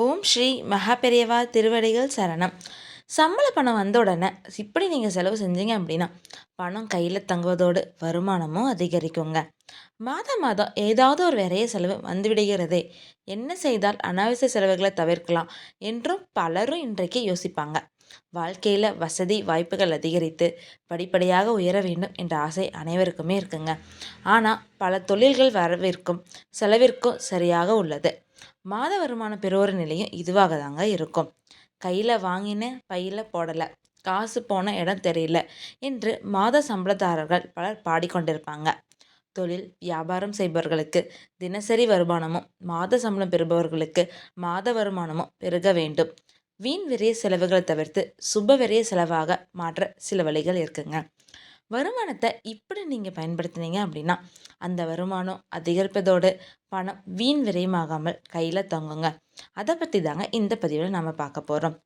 ஓம் ஸ்ரீ மகாபெரியவா திருவடிகள் சரணம். சம்பள பணம் வந்த உடனே இப்படி நீங்கள் செலவு செஞ்சீங்க அப்படின்னா பணம் கையில் தங்குவதோடு வருமானமும் அதிகரிக்குங்க. மாதம் மாதம் ஏதாவது ஒரு வேறைய செலவு வந்துவிடுகிறதே என்ன செய்தால் அனாவசிய செலவுகளை தவிர்க்கலாம் என்றும் பலரும் இன்றைக்கு யோசிப்பாங்க. வாழ்க்கையில் வசதி வாய்ப்புகள் அதிகரித்து படிப்படியாக உயர வேண்டும் என்ற ஆசை அனைவருக்குமே இருக்குங்க. ஆனால் பல தொழில்கள் வரவிற்கும் செலவிற்கும் சரியாக உள்ளது. மாத வருமானம் பெறுவோர் நிலையும் இதுவாக தாங்க இருக்கும். கையில் வாங்கின பையில் போடலை. காசு போன இடம் தெரியல என்று மாத சம்பளதாரர்கள் பலர் பாடிக்கொண்டிருப்பாங்க. தொழில் வியாபாரம் செய்பவர்களுக்கு தினசரி வருமானமும் மாத சம்பளம் பெறுபவர்களுக்கு மாத வருமானமும் பெருக வேண்டும். வீண் விரைய செலவுகளை தவிர்த்து சுப விரைய செலவாக மாற்ற சில வழிகள் இருக்குங்க. வருமானத்தை இப்படி நீங்கள் பயன்படுத்தினீங்க அப்படின்னா அந்த வருமானம் அதிகரிப்பதோடு பணம் வீண் விரயமாகாமல் கையில் தொங்குங்க. அதை பற்றி தாங்க இந்த பதிவில் நாம் பார்க்க போகிறோம்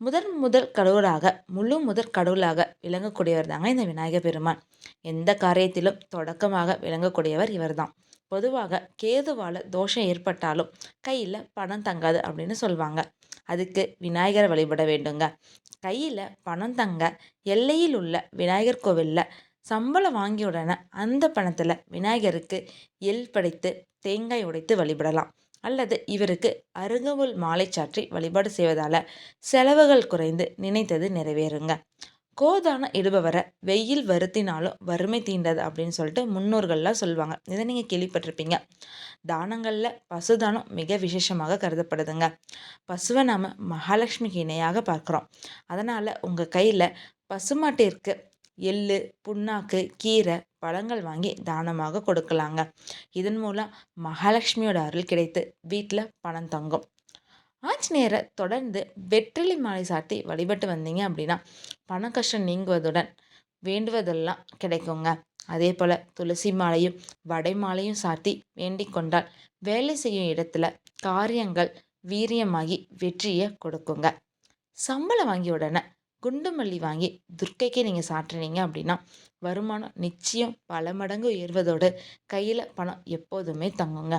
முதன் முதல் கடவுளாக முழு முதற் கடவுளாக விளங்கக்கூடியவர் தாங்க இந்த விநாயகர் பெருமான். எந்த காரியத்திலும் தொடக்கமாக விளங்கக்கூடியவர் இவர் தான் பொதுவாக கேதுவால் தோஷம் ஏற்பட்டாலும் கையில் பணம் தங்காது அப்படின்னு சொல்லுவாங்க அதுக்கு விநாயகரை வழிபட வேண்டுங்க. கையில் பணம் தங்க எல்லையில் உள்ள விநாயகர் கோவிலில் சம்பளம் வாங்கிய உடனே அந்த பணத்தில் விநாயகருக்கு எல் படைத்து தேங்காய் உடைத்து வழிபடலாம். அல்லது இவருக்கு அருகம்புல் மாலை சாற்றி வழிபாடு செய்வதால் செலவுகள் குறைந்து நினைத்தது நிறைவேறுங்க. கோதானம் இடுபவரை வெயில் வருத்தினாலும் வறுமை தீண்டது அப்படின்னு சொல்லிட்டு முன்னோர்கள்லாம் சொல்லுவாங்க. இதை நீங்கள் கேள்விப்பட்டிருப்பீங்க. தானங்களில் பசுதானம் மிக விசேஷமாக கருதப்படுதுங்க. பசுவை நாம் மகாலட்சுமிக்கு இணையாக பார்க்குறோம். அதனால் உங்கள் கையில் பசுமாட்டிற்கு எள்ளு புண்ணாக்கு கீரை பழங்கள் வாங்கி தானமாக கொடுக்கலாங்க. இதன் மூலம் மகாலட்சுமியோட அருள் கிடைத்து வீட்டில் பணம் தங்கும். ஆஞ்சநேயரை தொடர்ந்து வெற்றிலை மாலை சாட்டி வழிபட்டு வந்தீங்க அப்படின்னா பண கஷ்டம் நீங்குவதுடன் வேண்டுவதெல்லாம் கிடைக்குங்க. அதே போல் துளசி மாலையும் வடை மாலையும் சாத்தி வேண்டிக் கொண்டால் வேலை செய்யும் இடத்துல காரியங்கள் வீரியமாகி வெற்றியை கொடுக்குங்க. சம்பளம் வாங்கிய உடனே குண்டுமல்லி வாங்கி துர்க்கைக்கு நீங்கள் சாட்டுனீங்க அப்படின்னா வருமானம் நிச்சயம் பல மடங்கு உயர்வதோடு கையில் பணம் எப்போதுமே தங்குங்க.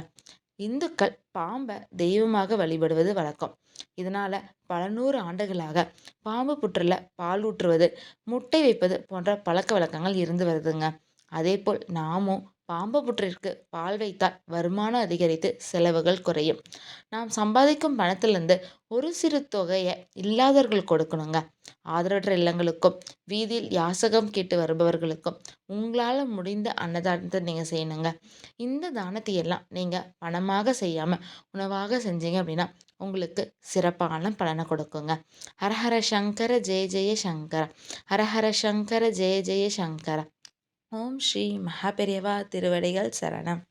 இந்துக்கள் பாம்பை தெய்வமாக வழிபடுவது வழக்கம். இதனால் பல நூறு ஆண்டுகளாக பாம்பு புற்றில் பால் ஊற்றுவது முட்டை வைப்பது போன்ற பழக்க வழக்கங்கள் இருந்து வருதுங்க. அதேபோல் நாமும் பாம்பு புற்றிற்கு பால் வைத்தால் வருமானம் அதிகரித்து செலவுகள் குறையும். நாம் சம்பாதிக்கும் பணத்திலிருந்து ஒரு சிறு தொகையை இல்லாதவர்கள் கொடுக்கணுங்க. ஆதரவற்ற இல்லங்களுக்கும் வீதியில் யாசகம் கேட்டு வருபவர்களுக்கும் உங்களால் முடிந்த அன்னதானத்தை நீங்கள் செய்யணுங்க. இந்த தானத்தை எல்லாம் நீங்கள் பணமாக செய்யாமல் உணவாக செஞ்சீங்க அப்படின்னா உங்களுக்கு சிறப்பான பலனை கொடுக்குங்க. ஹரஹர சங்கர ஜெய ஜெய சங்கர. ஹரஹர சங்கர ஜெய ஜெய சங்கர. ஓம் ஸ்ரீ மகாபெரியவா திருவடிகள் சரணம்.